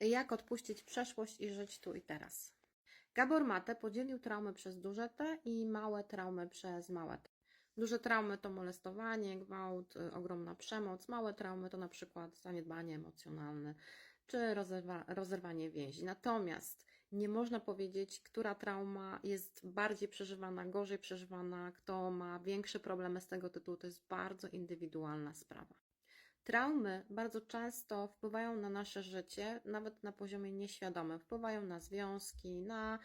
Jak odpuścić przeszłość i żyć tu i teraz. Gabor Mate podzielił traumy przez duże T i małe traumy przez małe T. Duże traumy to molestowanie, gwałt, y, ogromna przemoc. Małe traumy to na przykład zaniedbanie emocjonalne czy rozerwa, rozerwanie więzi. Natomiast nie można powiedzieć, która trauma jest bardziej przeżywana, gorzej przeżywana, kto ma większe problemy z tego tytułu. To jest bardzo indywidualna sprawa. Traumy bardzo często wpływają na nasze życie, nawet na poziomie nieświadomym. Wpływają na związki, na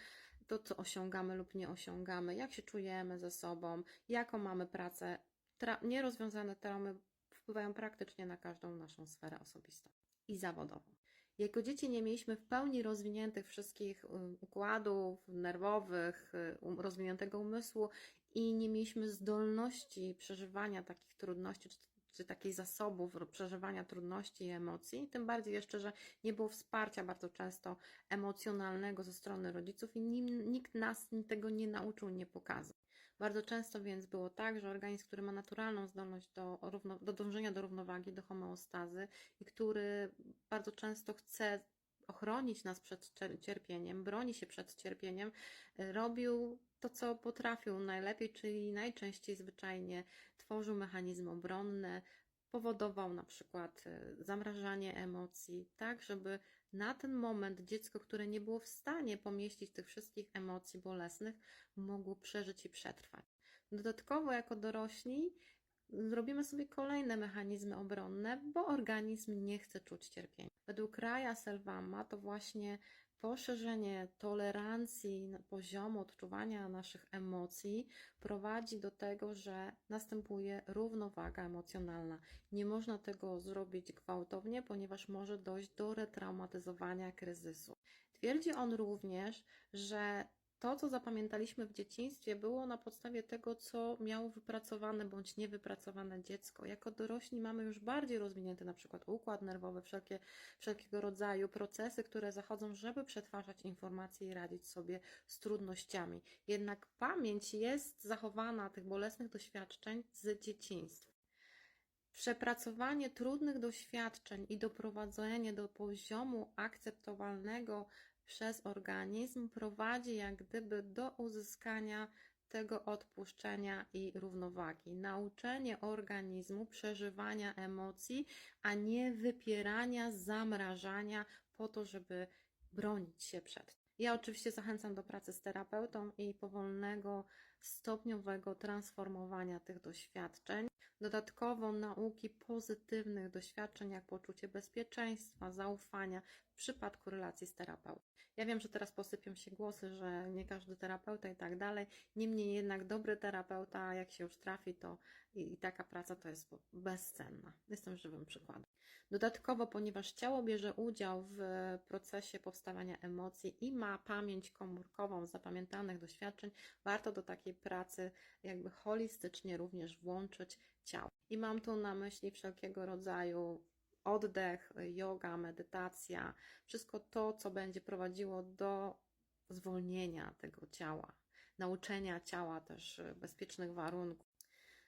to, co osiągamy lub nie osiągamy, jak się czujemy ze sobą, jaką mamy pracę. Tra- nierozwiązane traumy wpływają praktycznie na każdą naszą sferę osobistą i zawodową. Jako dzieci nie mieliśmy w pełni rozwiniętych wszystkich y, układów nerwowych, y, um- rozwiniętego umysłu i nie mieliśmy zdolności przeżywania takich trudności, czy, czy takich zasobów przeżywania trudności i emocji. Tym bardziej jeszcze, że nie było wsparcia bardzo często emocjonalnego ze strony rodziców i nikt nas tego nie nauczył, nie pokazał. Bardzo często więc było tak, że organizm, który ma naturalną zdolność do, do dążenia do równowagi, do homeostazy i który bardzo często chce ochronić nas przed cierpieniem, broni się przed cierpieniem, y, robił to, co potrafił najlepiej, czyli najczęściej zwyczajnie tworzył mechanizmy obronne, powodował na przykład y, zamrażanie emocji, tak, żeby na ten moment dziecko, które nie było w stanie pomieścić tych wszystkich emocji bolesnych, mogło przeżyć i przetrwać. Dodatkowo, jako dorośli, zrobimy sobie kolejne mechanizmy obronne, bo organizm nie chce czuć cierpienia. Według Raja Selvama to właśnie poszerzenie tolerancji poziomu odczuwania naszych emocji prowadzi do tego, że następuje równowaga emocjonalna. Nie można tego zrobić gwałtownie, ponieważ może dojść do retraumatyzowania kryzysu. Twierdzi on również, że to, co zapamiętaliśmy w dzieciństwie, było na podstawie tego, co miało wypracowane bądź niewypracowane dziecko. Jako dorośli mamy już bardziej rozwinięty na przykład układ nerwowy, wszelkie, wszelkiego rodzaju procesy, które zachodzą, żeby przetwarzać informacje i radzić sobie z trudnościami. Jednak pamięć jest zachowana tych bolesnych doświadczeń z dzieciństwa. Przepracowanie trudnych doświadczeń i doprowadzenie do poziomu akceptowalnego przez organizm prowadzi jak gdyby do uzyskania tego odpuszczenia i równowagi. Nauczenie organizmu przeżywania emocji, a nie wypierania, zamrażania po to, żeby bronić się przed. Ja oczywiście zachęcam do pracy z terapeutą i powolnego, stopniowego transformowania tych doświadczeń. Dodatkowo nauki pozytywnych doświadczeń, jak poczucie bezpieczeństwa, zaufania w przypadku relacji z terapeutą. Ja wiem, że teraz posypią się głosy, że nie każdy terapeuta i tak dalej. Niemniej jednak dobry terapeuta, jak się już trafi, to i, taka praca to jest bezcenna. Jestem żywym przykładem. Dodatkowo, ponieważ ciało bierze udział w procesie powstawania emocji i ma pamięć komórkową zapamiętanych doświadczeń, warto do takiej pracy jakby holistycznie również włączyć ciało. I mam tu na myśli wszelkiego rodzaju oddech, yoga, medytacja, wszystko to, co będzie prowadziło do zwolnienia tego ciała, nauczenia ciała też bezpiecznych warunków.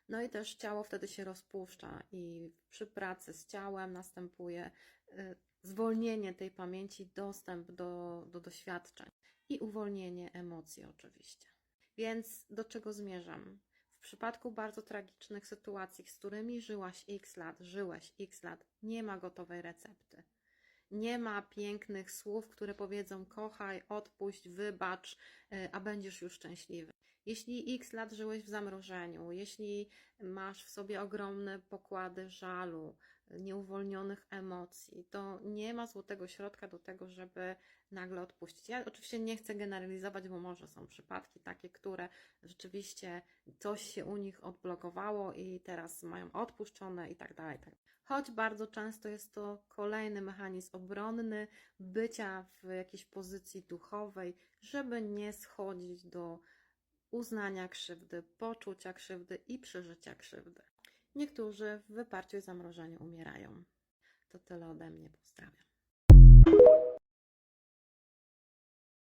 No i też ciało wtedy się rozpuszcza i przy pracy z ciałem następuje y, zwolnienie tej pamięci, dostęp do, do doświadczeń i uwolnienie emocji oczywiście. Więc do czego zmierzam? W przypadku bardzo tragicznych sytuacji, z którymi żyłaś x lat, żyłeś x lat, nie ma gotowej recepty. Nie ma pięknych słów, które powiedzą kochaj, odpuść, wybacz, y, a będziesz już szczęśliwy. Jeśli x lat żyłeś w zamrożeniu, jeśli masz w sobie ogromne pokłady żalu, nieuwolnionych emocji, to nie ma złotego środka do tego, żeby nagle odpuścić. Ja oczywiście nie chcę generalizować, bo może są przypadki takie, które rzeczywiście coś się u nich odblokowało i teraz mają odpuszczone i tak dalej. Choć bardzo często jest to kolejny mechanizm obronny bycia w jakiejś pozycji duchowej, żeby nie schodzić do uznania krzywdy, poczucia krzywdy i przeżycia krzywdy. Niektórzy w wyparciu i zamrożeniu umierają. To tyle ode mnie. Pozdrawiam.